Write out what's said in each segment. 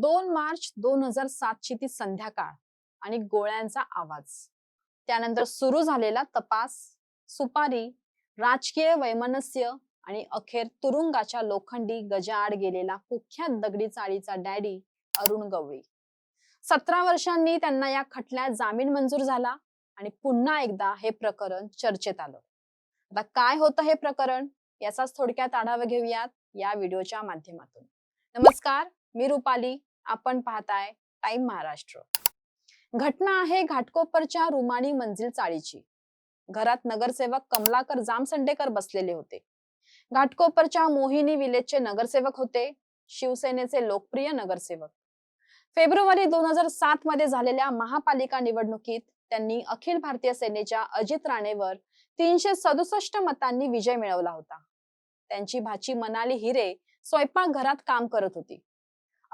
दोन मार्च दोन हजार सातची ती संध्याकाळ आणि गोळ्यांचा आवाज. त्यानंतर सुरू झालेला तपास सुपारी राजकीय वैमनस्य आणि अखेर तुरुंगाच्या लोखंडी गजाआड गेलेला कुख्यात दगडी चाळीचा डॅडी अरुण गवळी. सतरा वर्षांनी त्यांना या खटल्यात जामीन मंजूर झाला आणि पुन्हा एकदा हे प्रकरण चर्चेत आलं. आता काय होतं हे प्रकरण? याचाच थोडक्यात आढावा घेऊयात या व्हिडिओच्या माध्यमातून. नमस्कार मी रुपाली. आपण पाहताय टाइम महाराष्ट्र. घटना आहे घाटकोपरच्या रुमानी मंजिल चाळीची. घरात नगरसेवक कमलाकर जामसंडेकर बसलेले होते. घाटकोपरच्या मोहिनी विलेजचे नगरसेवक होते शिवसेनेचे लोकप्रिय नगरसेवक. फेब्रुवारी दोन हजार सात मध्ये झालेल्या महापालिका निवडणुकीत त्यांनी अखिल भारतीय सेनेच्या अजित राणेवर तीनशे सदुसष्ट मतांनी विजय मिळवला होता. त्यांची भाची मनाली हिरे स्वयंपाकघरात काम करत होती.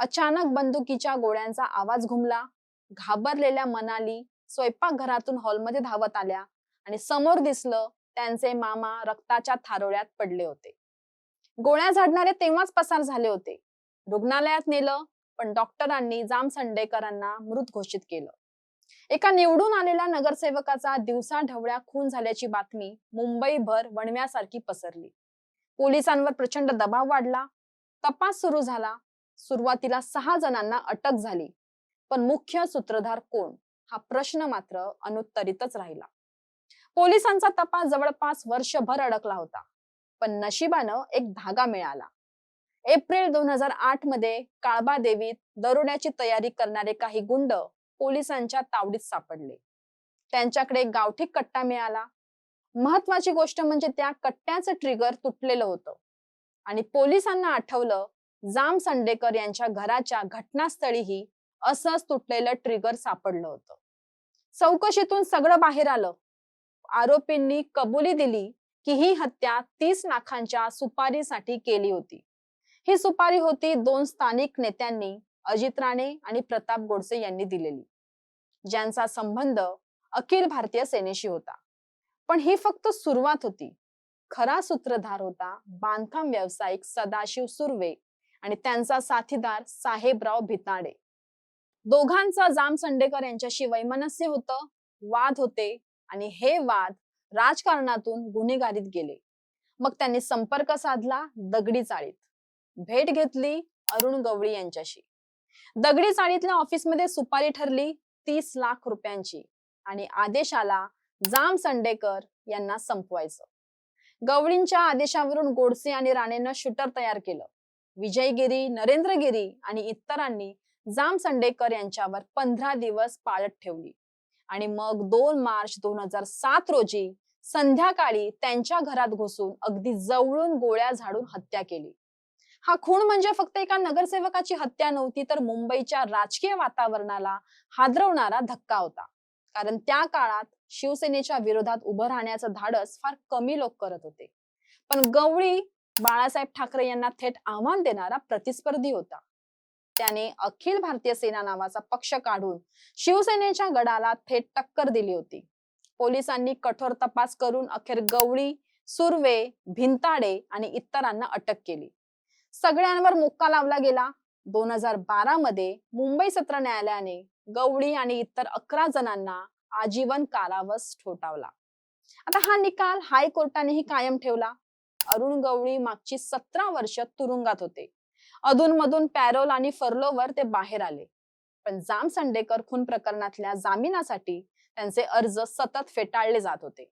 अचानक बंदुकीच्या गोळ्यांचा आवाज घुमला. घाबरलेल्या मनाली स्वयंपाकघरातून हॉलमध्ये धावत आल्या आणि समोर दिसलं त्यांचे मामा रक्ताच्या थारोळ्यात पडले होते. गोळ्या झाडणारे तेव्हाच पसार झाले होते. रुग्णालयात नेलं पण डॉक्टरांनी जाम संडेकरांना मृत घोषित केलं. एका निवडून आलेल्या नगरसेवकाचा दिवसा ढवळ्या खून झाल्याची बातमी मुंबईभर वणव्यासारखी पसरली. पोलिसांवर प्रचंड दबाव वाढला. तपास सुरू झाला. सुरुवातीला सहा जणांना अटक झाली. पण मुख्य सूत्रधार कोण? हा प्रश्न मात्र अनुत्तरितच राहिला. पोलिसांचा तपास जवळपास वर्षभर अडकला होता. पण नशिबानं एक धागा मिळाला. एप्रिल दोन हजार आठमध्ये काळबा देवीत दरोड्याची तयारी करणारे काही गुंड पोलिसांच्या तावडीत सापडले. त्यांच्याकडे गावठी कट्टा मिळाला. महत्वाची गोष्ट म्हणजे त्या कट्ट्याचं ट्रिगर तुटलेलं होतं. आणि पोलिसांना आठवलं जाम संडेकर यांच्या घराच्या घटनास्थळीही असंच तुटलेलं ट्रिगर सापडलं होतं. चौकशीतून सगळं बाहेर आलं. आरोपींनी कबुली दिली की ही हत्या तीस लाखांच्या सुपारीसाठी केली होती. ही सुपारी होती दोन स्थानिक नेत्यांनी अजित राणे आणि प्रताप गोडसे यांनी दिलेली. ज्यांचा संबंध अखिल भारतीय सेनेशी होता. पण ही फक्त सुरुवात होती. खरा सूत्रधार होता बांधकाम व्यावसायिक सदाशिव सुर्वे. आणि त्यांचा साथीदार साहेबराव भिताडे. दोघांचा जाम संडेकर यांच्याशी वैमनस्य होतं वाद होते आणि हे वाद राजकारणातून गुन्हेगारीत गेले. मग त्यांनी संपर्क साधला दगडी चाळीत. भेट घेतली अरुण गवळी यांच्याशी. दगडी चाळीतल्या ऑफिसमध्ये सुपारी ठरली तीस लाख रुपयांची आणि आदेशाला जाम संडेकर यांना संपवायचं. गवळींच्या आदेशावरून गोडसे आणि राणेनं शूटर तयार केलं. विजयगिरी नरेंद्रगिरी आणि इतरांनी जाम संडेकर यांच्यावर पंधरा दिवस पाळत ठेवली. आणि मग दोन मार्च दोन हजार सात रोजी संध्याकाळी त्यांच्या घरात घुसून अगदी जवळून गोळ्या झाडून हत्या केली. हा खून म्हणजे फक्त एका नगरसेवकाची हत्या नव्हती तर मुंबईच्या राजकीय वातावरणाला हादरवणारा धक्का होता. कारण त्या काळात शिवसेनेच्या विरोधात उभं राहण्याचं धाडस फार कमी लोक करत होते. पण गवळी बाळासाहेब ठाकरे यांना थेट आव्हान देणारा प्रतिस्पर्धी होता. त्याने अखिल भारतीय सेना नावाचा पक्ष काढून शिवसेनेच्या गडाला थेट टक्कर दिली होती. पोलिसांनी कठोर तपास करून अखेर गवळी सुर्वे भिंताडे आणि इतरांना अटक केली. सगळ्यांवर मुक्का लावला गेला. दोन हजार बारा मध्ये मुंबई सत्र न्यायालयाने गवळी आणि इतर अकरा जणांना आजीवन कारावास ठोठावला. आता हा निकाल हायकोर्टानेही कायम ठेवला. अरुण गवळी मागची सतरा वर्ष तुरुंगात होते. अधूनमधून पॅरोल आणि फर्लोवर ते बाहेर आले. पण जाम संडेकर खून प्रकरणातल्या जामिनासाठी त्यांचे अर्ज सतत फेटाळले जात होते.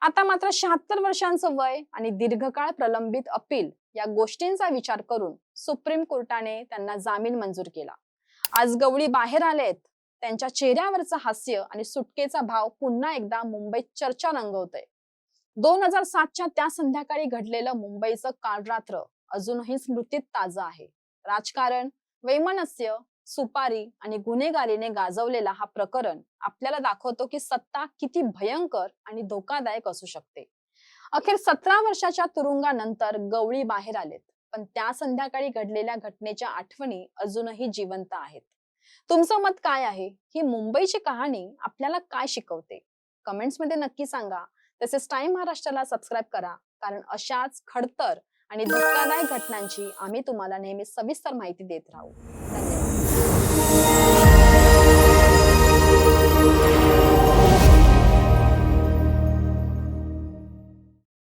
आता मात्र शहात्तर वर्षांचं वय आणि दीर्घकाळ प्रलंबित अपील या गोष्टींचा विचार करून सुप्रीम कोर्टाने त्यांना जामीन मंजूर केला. आज गवळी बाहेर आलेत. त्यांच्या चेहऱ्यावरचं हास्य आणि सुटकेचा भाव पुन्हा एकदा मुंबईत चर्चा रंगवतोय दोन हजार सातच्या त्या संध्याकाळी घडलेलं मुंबईचं काल रात्र अजूनही स्मृतीत ताजं आहे. राजकारण वैमनस्य सुपारी आणि गुन्हेगारीने गाजवलेला हा प्रकरण आपल्याला दाखवतो की सत्ता किती भयंकर आणि धोकादायक असू शकते. अखेर सतरा वर्षाच्या तुरुंगानंतर गवळी बाहेर आलेत पण त्या संध्याकाळी घडलेल्या घटनेच्या आठवणी अजूनही जिवंत आहेत. तुमचं मत काय आहे? ही मुंबईची कहाणी आपल्याला काय शिकवते? कमेंट्समध्ये नक्की सांगा. तसेच टाइम महाराष्ट्राला सबस्क्राईब करा. कारण अशाच खडतर आणि धक्कादायक घटनांची आम्ही तुम्हाला नेहमी सविस्तर माहिती देत राहू.